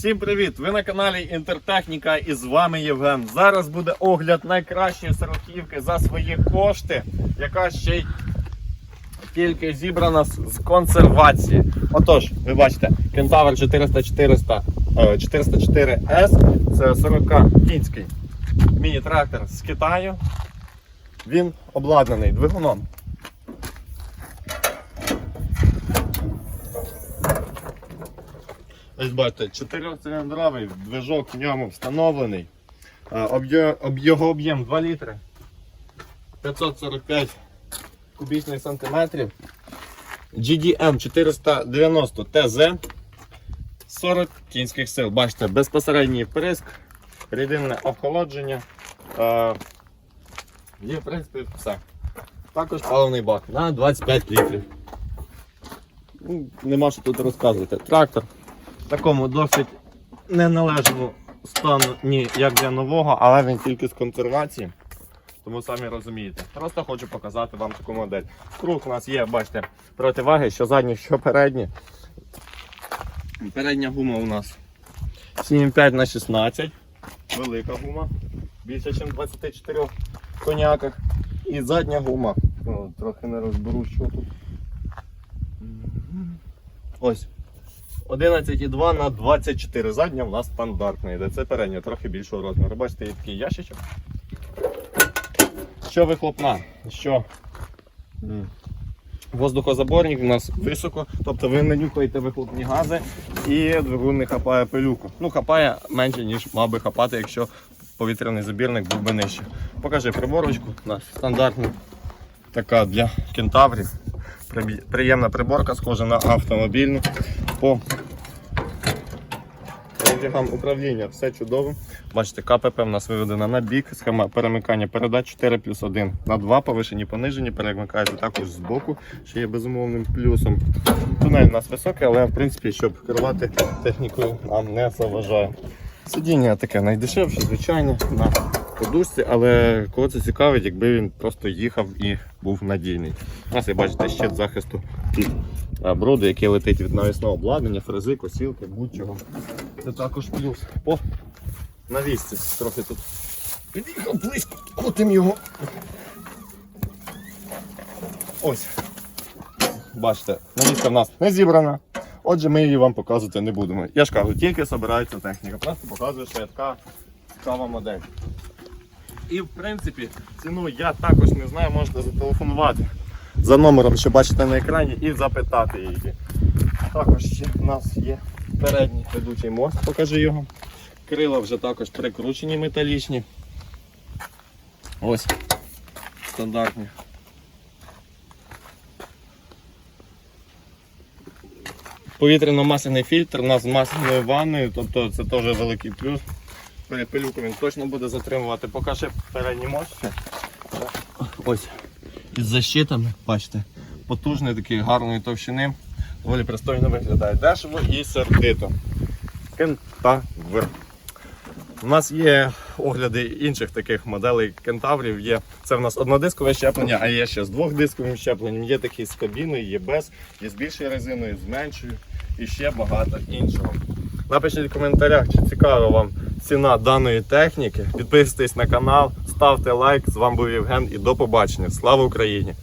Всім привіт! Ви на каналі Інтертехніка і з вами Євген. Зараз буде огляд найкращої сороківки за свої кошти, яка ще й тільки зібрана з консервації. Отож, ви бачите, Кентавр 400 400 е, 404 s це 40 кінський міні-трактор з Китаю. Він обладнаний двигуном Ось бачите, чотирьохциліндровий движок в ньому встановлений. Його об'єм 2 літри. 545 кубічних сантиметрів. GDM 490 TZ 40 кінських сил. Бачите, безпосередній приск, рідинне охолодження. Є, в принципі, все. Також паливний бак на 25 літрів. Ну, Нема що тут розказувати. Трактор такому досить неналежному ні, як для нового, але він тільки з консервації. Тому самі розумієте. Просто хочу показати вам таку модель. Круг у нас є, бачите, противаги, що задні, що передні. Передня гума у нас 7,5 на 16 велика гума, більше, ніж 24 коняках. І задня гума. Ну, трохи не розберу, що тут. Ось. 11,2 на 24. Задня у нас стандартна йде. Це передня, трохи більшого розміру. Бачите, є такий ящичок. Що вихлопна? Що воздухозаборник у нас високо, тобто ви не нюхаєте вихлопні гази і двигун не хапає пилюку. Ну, хапає менше, ніж мав би хапати, якщо повітряний забірник був би нижче. Покажи приборочку. Стандартна така для кентаврів. Приємна приборка, схожа на автомобільну. По режимам управління все чудово. Бачите, КПП в нас виведена на бік, схема перемикання передач 4 плюс 1 на 2, повишені, понижені, перемикається також з боку, що є безумовним плюсом. Тунель у нас високий, але в принципі, щоб керувати технікою, нам не заважає. Сидіння таке найдешевше, звичайно, на подушці, але кого це цікавить, якби він просто їхав і був надійний. У нас, як бачите, щит захисту від е, броду, який летить від навісного обладнання, фрези, косілки, будь-чого. Це також плюс. По навісці трохи тут під'їхав близько, крутим його. Ось. Бачите, навіска в нас не зібрана. Отже, ми її вам показувати не будемо. Я ж кажу, тільки збирається техніка. Просто показую, що є така цікава модель. І в принципі ціну я також не знаю, можете зателефонувати за номером, що бачите на екрані, і запитати її. Також ще в нас є передній ведучий мост, покажи його. Крила вже також прикручені металічні. Ось стандартні. Повітряно-масляний фільтр у нас з масляною ванною, тобто це теж великий плюс. Пилю- Пилюку він точно буде затримувати. Покажи передній мост. Ось. Із защитами, бачите, потужний такий гарної товщини. Доволі пристойно виглядає. Дешево і сердито. Кентавр. У нас є огляди інших таких моделей кентаврів. Є, це в нас однодискове щеплення, а є ще з двохдисковим щепленням. Є такі з кабіною, є без, є з більшою резиною, з меншою і ще багато іншого. Напишіть в коментарях, чи цікава вам ціна даної техніки. Підписуйтесь на канал, ставте лайк. З вами був Євген і до побачення. Слава Україні!